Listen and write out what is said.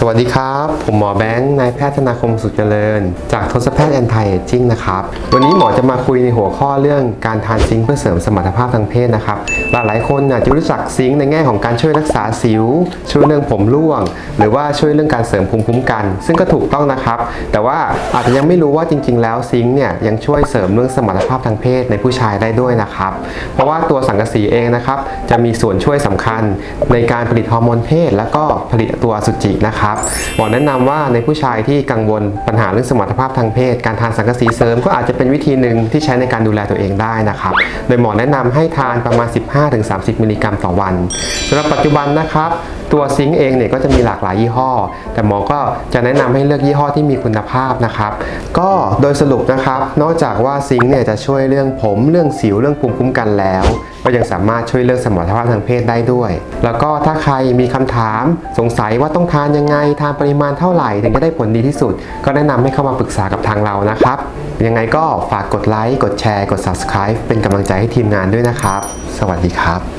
สวัสดีครับ ผมหมอแบงค์นายแพทย์ธนาคมสุขเจริญ จากทศแพทย์แอนไทเอจิ้งนะครับ วันนี้หมอจะมาคุยในหัวข้อเรื่องการทานซิงค์เพื่อเสริมสมรรถภาพทางเพศนะครับ หลายๆคนอาจจะรู้จักซิงค์ในแง่ของการช่วยรักษาสิว ช่วยเรื่องผมร่วง หรือว่าช่วยเรื่องการเสริมภูมิคุ้มกัน ซึ่งก็ถูกต้องนะครับ แต่ว่าอาจจะยังไม่รู้ว่าจริง ๆ แล้วซิงค์เนี่ยยังช่วยเสริมเรื่องสมรรถภาพทางเพศในผู้ชายได้ด้วยนะครับ เพราะว่าตัวสังกะสีเองนะครับจะมีส่วนช่วยสำคัญในการผลิตฮอร์โมนเพศ แล้วก็ผลิตตัวอสุจินะครับหมอแนะนำว่าในผู้ชายที่กังวลปัญหาเรื่องสมรรถภาพทางเพศ การทานสังกะสีเสริมก็อาจจะเป็นวิธีหนึ่งที่ใช้ในการดูแลตัวเองได้นะครับ โดยหมอแนะนำให้ทานประมาณ 15-30 มิลลิกรัมต่อวันสำหรับปัจจุบันนะครับตัวซิงค์เองเนี่ยก็จะมีหลากหลายยี่ห้อ แต่หมอก็จะแนะนำให้เลือกยี่ห้อที่มีคุณภาพนะครับ ก็โดยสรุปนะครับ นอกจากว่าซิงค์เนี่ยจะช่วยเรื่องผมเรื่องสิวเรื่องภูมิคุ้มกันแล้วก็ยังสามารถช่วยเรื่องสมรรถภาพทางเพศได้ด้วย แล้วก็ถ้าใครมีคำถามสงสัยว่าต้องทานยังไง ทานปริมาณเท่าไหร่ถึงจะได้ผลดีที่สุด ก็แนะนำให้เข้ามาปรึกษากับทางเรานะครับ ยังไงก็ฝากกดไลค์กดแชร์ กด subscribe เป็นกำลังใจให้ทีมงานด้วยนะครับ สวัสดีครับ